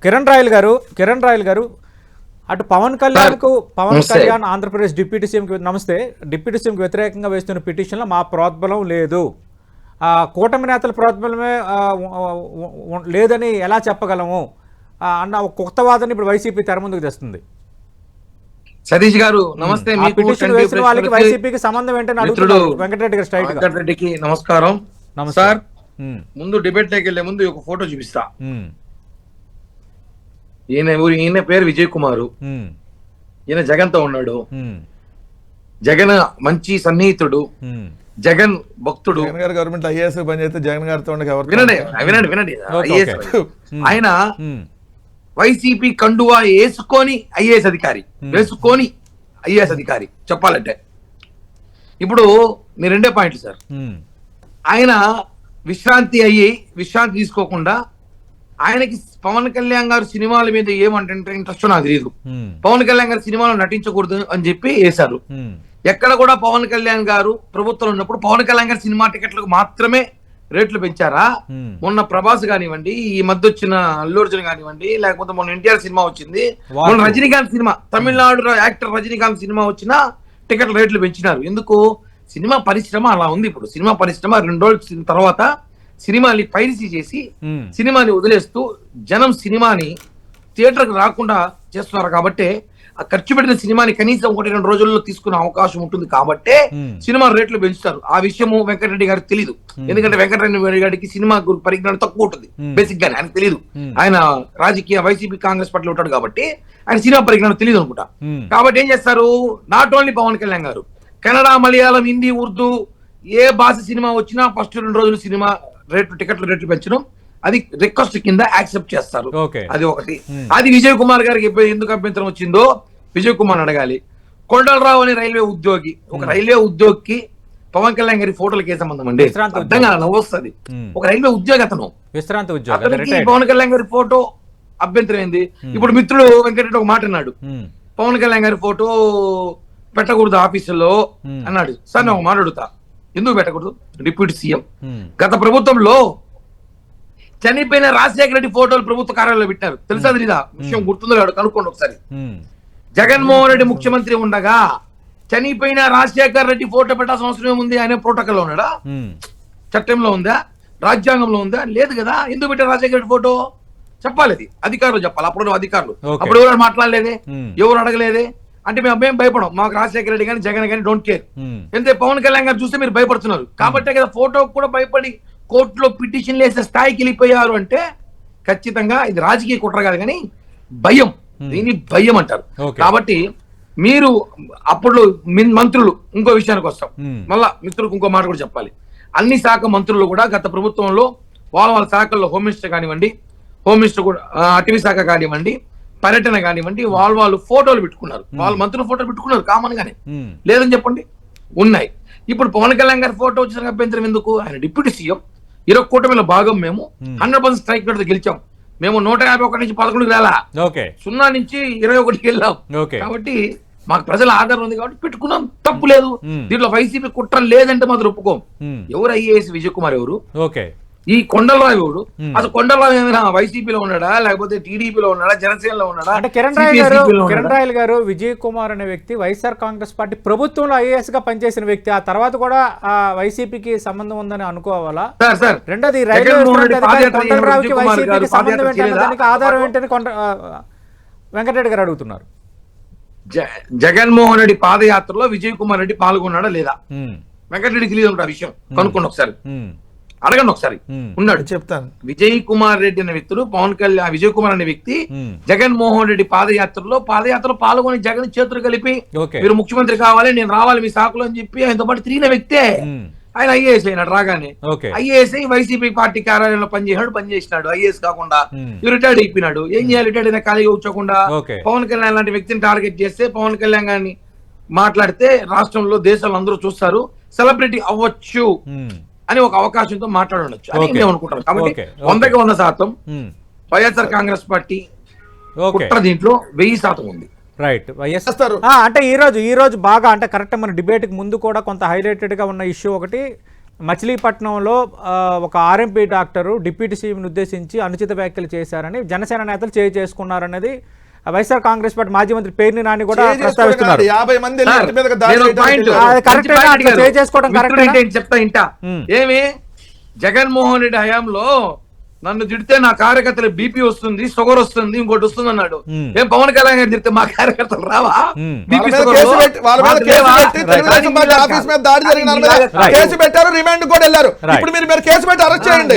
Kiran royal గారు Kiran royal గారు అటు పవన్ కళ్యాణ్కు పవన్ నమస్తే. కళ్యాణ్ ఆంధ్రప్రదేశ్ డిప్యూటీ సీఎంకి నమస్తే. డిప్యూటీ సీఎంకి వ్యతిరేకంగా వేస్తున్న పిటిషన్లో మా ప్రోద్బలం లేదు. ఆ, కూటమి నేతల ప్రోద్బలమే లేదని ఎలా చెప్పగలము? అన్న ఒక కొత్త వాదన ఇప్పుడు వైసీపీ తెర ముందుకు తెస్తుంది. సతీష్ గారు నమస్తే. పిటిషన్ వేసిన వాళ్ళకి వైసీపీకి సంబంధం ఏంటని మిత్రుడు అడుగుతున్నారు వెంకటరెడ్డి గారు స్ట్రైట్ వెంకటరెడ్డికి నమస్కారం. ఉమ్, ముందు డిబేట్లోకి వెళ్ళే ముందు ఒక ఫోటో చూపిస్తా. ఈయన ఊరి ఈయన పేరు విజయ్ కుమార్ ఈయన జగన్తో ఉన్నాడు జగన్ మంచి సన్నిహితుడు. జగన్ భక్తుడు. జగన్ గారు గవర్నమెంట్ ఐఏఎస్ పని చేస్తే జగన్ గారితో వినండి? వినండి వినండి. ఆయన వైసీపీ కండువా వేసుకొని ఐఏఎస్ అధికారి. వేసుకొని ఐఏఎస్ అధికారి. చెప్పాలంటే. ఇప్పుడు మీ రెండే పాయింట్లు సార్. ఆయన విశ్రాంతి అయ్యి విశ్రాంతి తీసుకోకుండా ఆయనకి పవన్ కళ్యాణ్ గారు సినిమాల మీద ఏమంటే ఇంట్రెస్ట్ నాకు తెలియదు పవన్ కళ్యాణ్ గారు సినిమాలో నటించకూడదు అని చెప్పి వేశారు. ఎక్కడ కూడా పవన్ కళ్యాణ్ గారు ప్రభుత్వం ఉన్నప్పుడు పవన్ కళ్యాణ్ గారు సినిమా టికెట్లకు మాత్రమే రేట్లు పెంచారా. మొన్న ప్రభాస్ కానివ్వండి ఈ మధ్య వచ్చిన అల్లు అర్జున్ కానివ్వండి లేకపోతే మొన్న ఎన్టీఆర్ సినిమా వచ్చింది. మొన్న Rajinikanth cinema Tamil Nadu actor Rajinikanth cinema వచ్చినా టికెట్ రేట్లు పెంచినారు. ఎందుకు? సినిమా పరిశ్రమ అలా ఉంది ఇప్పుడు. సినిమా పరిశ్రమ రెండు రోజుల తర్వాత సినిమాని పైరసీ చేసి. సినిమాని వదిలేస్తూ జనం సినిమాని థియేటర్కి రాకుండా చేస్తున్నారు కాబట్టి ఆ ఖర్చు పెట్టిన సినిమాని కనీసం ఒకటి రెండు రోజుల్లో తీసుకునే అవకాశం ఉంటుంది కాబట్టే. సినిమా రేట్లు పెంచుతారు ఆ విషయము వెంకటరెడ్డి గారికి తెలియదు ఎందుకంటే వెంకటరెడ్డి గారికి సినిమా పరిజ్ఞానం తక్కువ ఉంటుంది. బేసిక్ గానే ఆయనకు తెలియదు. ఆయన రాజకీయ వైసీపీ కాంగ్రెస్ పార్టీలో ఉంటాడు కాబట్టి ఆయన సినిమా పరిజ్ఞానం తెలియదు అనుకుంటా. కాబట్టి ఏం చేస్తారు నాట్ ఓన్లీ పవన్ కళ్యాణ్ గారు కన్నడ మలయాళం హిందీ ఉర్దూ ఏ భాష సినిమా వచ్చినా ఫస్ట్ రెండు రోజులు సినిమా రేట్లు టికెట్లు రేట్లు పెంచడం అది రిక్వెస్ట్ కింద యాక్సెప్ట్ చేస్తారు. అది ఒకటి. Hmm. అది విజయ్ కుమార్ గారికి ఎందుకు అభ్యంతరం వచ్చిందో విజయ్ కుమార్ అడగాలి. కొండలరావు అనే రైల్వే ఉద్యోగి ఒక రైల్వే ఉద్యోగికి పవన్ కళ్యాణ్ గారి ఫోటోలకి ఏ సంబంధం అండి. విశ్రాంతి అర్థం కాదు? నవ్వు వస్తుంది Hmm. ఒక రైల్వే ఉద్యోగి అతను. విశ్రాంతి ఉద్యోగి పవన్ కళ్యాణ్ గారి ఫోటో అభ్యంతరం ఏంది ఇప్పుడు మిత్రుడు వెంకటరెడ్డి ఒక మాట అన్నాడు. పవన్ కళ్యాణ్ గారి ఫోటో పెట్టకూడదు ఆఫీసులో Hmm. అన్నాడు. సార్ నేను ఒక మాట అడుగుతా. ఎందుకు పెట్టకూడదు? Deputy CM. గత ప్రభుత్వంలో చనిపోయిన రాజశేఖర రెడ్డి ఫోటోలు ప్రభుత్వ కార్యాలయంలో పెట్టారు. తెలుసా తెలీదా? విషయం గుర్తుందో కనుక్కోండి ఒకసారి. జగన్మోహన్ రెడ్డి ముఖ్యమంత్రి ఉండగా చనిపోయిన రాజశేఖర రెడ్డి ఫోటో పెట్టాల్సిన అవసరం ఏముంది? ఆయన ప్రోటోకాల్ ఉన్నాడా? చట్టంలో ఉందా? రాజ్యాంగంలో ఉందా? లేదు కదా. ఎందుకు పెట్టారు రాజశేఖర రెడ్డి ఫోటో? చెప్పాలి అది. అధికారులు చెప్పాలి. అప్పుడు అధికారులు. అప్పుడు ఎవరు మాట్లాడలేదే. ఎవరు అడగలేదే? అంటే మేము అబ్బాయి భయపడం మాకు రాజశేఖర రెడ్డి కానీ జగన్ కానీ డోంట్ కేర్ ఎంత పవన్ కళ్యాణ్ గారు చూస్తే మీరు భయపడుతున్నారు. కాబట్టే కదా ఫోటో కూడా భయపడి కోర్టులో పిటిషన్ వేసే స్థాయికి వెళ్ళిపోయారు అంటే ఖచ్చితంగా ఇది రాజకీయ కుట్ర కాదు కానీ భయం. దీన్ని భయం అంటారు. కాబట్టి మీరు అప్పుడు మంత్రులు ఇంకో విషయానికి వస్తాం. మళ్ళా మిత్రులకు ఇంకో మాట కూడా చెప్పాలి. అన్ని శాఖ మంత్రులు కూడా గత ప్రభుత్వంలో వాళ్ళ వాళ్ళ శాఖల్లో హోమ్ మినిస్టర్ కానివ్వండి హోమ్ మినిస్టర్ కూడా అటవీ శాఖ కానివ్వండి పర్యటన కానివ్వండి వాళ్ళు వాళ్ళు ఫోటోలు పెట్టుకున్నారు. వాళ్ళు మంత్రులు ఫోటోలు పెట్టుకున్నారు కామన్ గానే. లేదని చెప్పండి? ఉన్నాయి. ఇప్పుడు పవన్ కళ్యాణ్ గారి ఫోటో వచ్చిన అభ్యంతరం ఎందుకు? ఆయన డిప్యూటీ సీఎం. ఇరవై కూటమిలో భాగం మేము. హండ్రెడ్ పర్సెంట్ స్ట్రైక్ రేట్ గెలిచాం. మేము నూట యాభై ఒకటి నుంచి పదకొండుకి ఓకే. సున్నా నుంచి ఇరవై ఒకటికి వెళ్ళాం. ఓకే. కాబట్టి మాకు ప్రజల ఆధారం ఉంది కాబట్టి పెట్టుకున్నాం. తప్పు లేదు. దీంట్లో వైసీపీ కుట్ర లేదంటే మాత్రం ఒప్పుకోం. ఎవరు ఐఏఎస్ విజయ్ కుమార్ ఎవరు? ఓకే. ఈ కొండలరావు Hmm. అసలు కొండలరావు ఏమైనా వైసీపీలో ఉన్నాడా? లేకపోతే టీడీపీలో ఉన్నాడా? జనసేనలో ఉన్నాడా? అంటే కిరణ్ రాయల్ గారు కిరణ్? రాయల్ గారు విజయ్ కుమార్ అనే వ్యక్తి వైఎస్ఆర్ కాంగ్రెస్ పార్టీ ప్రభుత్వంలో ఐఏఎస్గా పనిచేసిన వ్యక్తి. ఆ తర్వాత కూడా ఆ వైసీపీకి సంబంధం ఉందని అనుకోవాలా? Sir sir. రెండోది కొండలరావుకి వైసీపీకి సంబంధం ఆధారం ఏంటని కొండ వెంకటరెడ్డి గారు అడుగుతున్నారు. జగన్మోహన్ రెడ్డి పాదయాత్రలో విజయ్ కుమార్ రెడ్డి పాల్గొన్నాడా లేదా? వెంకటరెడ్డి తెలియదు ఆ విషయం. కనుక్కోండి ఒకసారి. అడగండి ఒకసారి. ఉన్నాడు. చెప్తాను. విజయ్ కుమార్ రెడ్డి అనే వ్యక్తులు పవన్ కళ్యాణ్ విజయ్ కుమార్ అనే వ్యక్తి జగన్మోహన్ రెడ్డి పాదయాత్రలో పాదయాత్రలో పాల్గొని జగన్ చేతులు కలిపి మీరు ముఖ్యమంత్రి కావాలి నేను రావాలి మీ శాఖలో అని చెప్పి ఆయనతో పాటు తిరిగిన వ్యక్తే. ఆయన ఐఏఎస్ అయినాడు రాగానే ఐఏఎస్ అయి వైసీపీ పార్టీ కార్యాలయంలో పనిచేసినాడు పనిచేసినాడు ఐఏఎస్ కాకుండా రిటైర్డ్ అయిపోయినాడు. ఏం చేయాలి రిటైర్డ్ అయినా ఖాళీగా కూర్చోకుండా పవన్ కళ్యాణ్ లాంటి వ్యక్తిని టార్గెట్ చేస్తే పవన్ కళ్యాణ్ గారిని మాట్లాడితే రాష్ట్రంలో దేశంలో అందరూ చూస్తారు సెలబ్రిటీ అవ్వచ్చు. అని ఒక అవకాశంతో మాట్లాడవచ్చు అని. మేము అనుకుంటాం కాబట్టి. వందకి వంద శాతం వైఎస్ఆర్ కాంగ్రెస్ పార్టీ ఓకే. కుట్ర దీంట్లో వెయ్యి శాతం ఉంది. రైట్. వైఎస్ అంటే ఈ రోజు ఈ రోజు బాగా అంటే కరెక్ట్ మన డిబేట్కి ముందు కూడా కొంత హైలైటెడ్గా ఉన్న ఇష్యూ ఒకటి మచిలీపట్నంలో ఒక ఆర్ఎంపీ డాక్టరు డిప్యూటీ సీఎంని ఉద్దేశించి అనుచిత వ్యాఖ్యలు చేశారని జనసేన నేతలు చేయి చేసుకున్నారనేది వైఎస్ఆర్ కాంగ్రెస్ పార్టీ మాజీ మంత్రి పేర్ని నాని కూడా ప్రస్తావిస్తున్నారు. యాభై మంది కరెక్టే చెప్తా ఇంట. ఏమి? జగన్మోహన్ రెడ్డి హయాంలో నన్ను తిడితే నా కార్యకర్తలు బీపీ వస్తుంది షుగర్ వస్తుంది ఇంకోటి వస్తుంది అన్నాడు. ఏం పవన్ కళ్యాణ్ గారు తిడితే మా కార్యకర్తలు రావా? షుగర్ కేసు పెట్టారు రిమాండ్ కూడా వెళ్ళారు. ఇప్పుడు మీరు మీరు కేసు పెట్టి అరెస్ట్ చేయండి.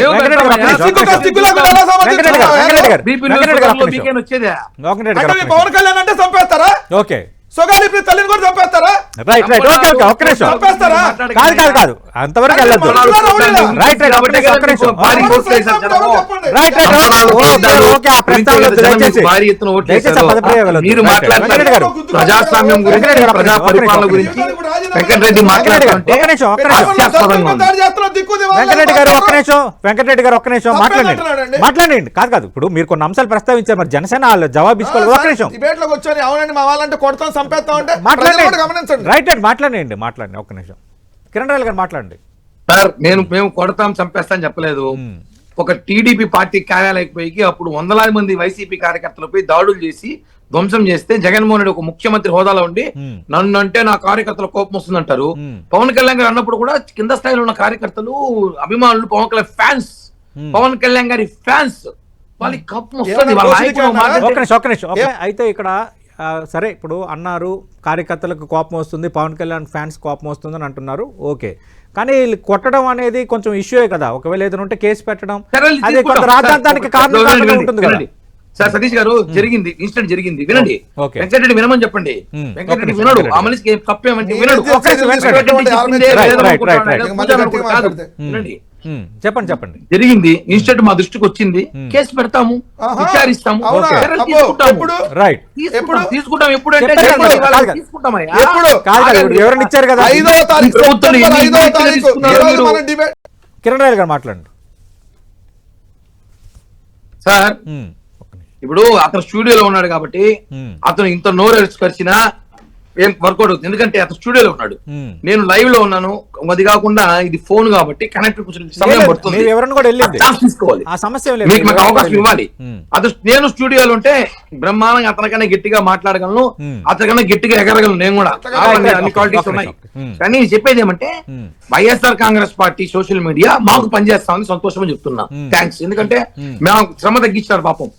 పవన్ కళ్యాణ్ అంటే చంపేస్తారా. ఓకే. ఇప్పుడు తల్లిని కూడా చంపేస్తారా? రైట్ రైట్ ఓకే ఓకే ఒక్క నిమిషం. చంపేస్తారా? కాదు కాదు కాదు. అంతవరకు రైట్ రైట్. మీరు మాట్లాడతారు. ప్రజాస్వామ్యం గురించి వెంకటరెడ్డి గారు, ప్రజా ఒక్క నిమిషం, పరిపాలన గురించి. వెంకటరెడ్డి మాట్లాడుతుంటే గారు ఒక్క. నిమిషం వెంకటరెడ్డి గారు ఒక్క నిమిషం. మాట్లాడండి? మాట్లాడండి. కాదు కాదు. ఇప్పుడు మీరు కొన్ని అంశాలు ప్రస్తావించారు. మరి జనసేన వాళ్ళు జవాబు ఇచ్చుకోవాలి. ఒక్క నిమిషం. డిబేట్ కూర్చొని అవునండి మా వాళ్ళంటే కొడతాం చంపేస్తాం అంటే మాట్లాడండి. గమనించండి. రైట్ రైట్ మాట్లాడండి మాట్లాడండి. ఒక్క నిమిషం. కిరణ్ రాయల్ గారు మాట్లాడండి. సార్ నేను మేము కొడతాం చంపేస్తాం చెప్పలేదు. ఒక టీడీపీ పార్టీ కార్యాలయకి పోయి అప్పుడు వందలాది మంది వైసీపీ కార్యకర్తలపై దాడులు చేసి ధ్వంసం చేస్తే జగన్మోహన్ రెడ్డి ఒక ముఖ్యమంత్రి హోదాలో ఉండి. నన్ను అంటే నా కార్యకర్తల కోపం వస్తుందంటారు. పవన్ కళ్యాణ్ గారు అన్నప్పుడు కూడా కింద స్థాయిలో ఉన్న కార్యకర్తలు అభిమానులు పవన్ కళ్యాణ్ ఫ్యాన్స్. పవన్ కళ్యాణ్ గారి ఫ్యాన్స్. వాళ్ళకి కోపం వస్తుంది అయితే ఇక్కడ సరే ఇప్పుడు అన్నారు కార్యకర్తలకు కోపం వస్తుంది పవన్ కళ్యాణ్ ఫ్యాన్స్ కోపం వస్తుంది అని అంటున్నారు ఓకే. కానీ వీళ్ళు కొట్టడం అనేది కొంచెం ఇష్యూయే కదా ఒకవేళ ఏదైనా ఉంటే కేసు పెట్టడం అది. కొంత కారణం వినండి, ఉంటుంది కదా. సార్ సతీష్ గారు జరిగింది ఇన్సిడెంట్ జరిగింది వినండి. ఓకే. వెంకటరెడ్డి వినమని చెప్పండి. మ్మ్. వెంకటరెడ్డి వినడు. ఆ మనిషికి తప్పేమంటే వినడు. వినండి. చెప్పండి చెప్పండి. జరిగింది. ఇన్స్టెంట్ మా దృష్టికి వచ్చింది. కేసు పెడతాము. విచారిస్తాము. రైట్ తీసుకుంటాం, ఎప్పుడు? ఇచ్చారు కదా? ఐదో తారీఖు కిరణ్ రాయల్ గారు మాట్లాడండి. సార్. ఇప్పుడు అతను స్టూడియోలో ఉన్నాడు కాబట్టి అతను ఇంత నోరు ఎరుచుకొచ్చినా ఏం వర్కౌట్ అవుతుంది. ఎందుకంటే అతను స్టూడియోలో ఉన్నాడు. నేను లైవ్లో ఉన్నాను. అది కాకుండా ఇది ఫోన్ కాబట్టి కనెక్ట్ సమయం పడుతుంది కూడా వెళ్ళింది. తీసుకోవాలి ఆ సమస్య. మీకు మాకు అవకాశం ఇవ్వాలి. అతను నేను స్టూడియోలో ఉంటే బ్రహ్మాండంగా అతనికన్నా గట్టిగా మాట్లాడగలను. అతనికన్నా గట్టిగా ఎగరగలను నేను కూడా అన్ని- క్వాలిటీస్ ఉన్నాయి. కానీ చెప్పేది ఏమంటే. YSR Congress party social media మాకు పనిచేస్తామని సంతోషం చెప్తున్నా. థ్యాంక్స్ ఎందుకంటే. మేము శ్రమ తగ్గించారు పాపం.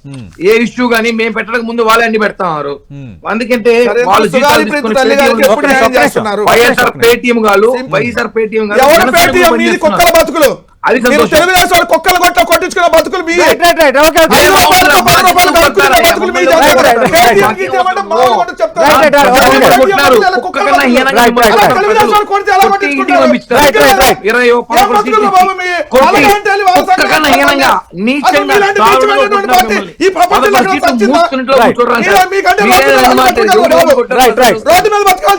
ఏ ఇష్యూ గానీ మేము పెట్టడానికి ముందు వాళ్ళే అన్ని పెడతారు. అందుకంటే వాళ్ళు వైఎస్ఆర్ పేటీఎం గాలు వైఎస్ఆర్ పేటీఎం గాలు ఎవరు జనసేనకు పేటీఎం? మీది పనిచేస్తున్నారు. కుక్కల బతుకులు. అది మీరు సంతోషం. తెలుగుదేశం వాళ్ళు కుక్కల కొట్ల కొట్టించుకున్న బతుకులు మీ కొట్టు కొట్టి? కొట్టి. రోడ్డు మీద బతకాలి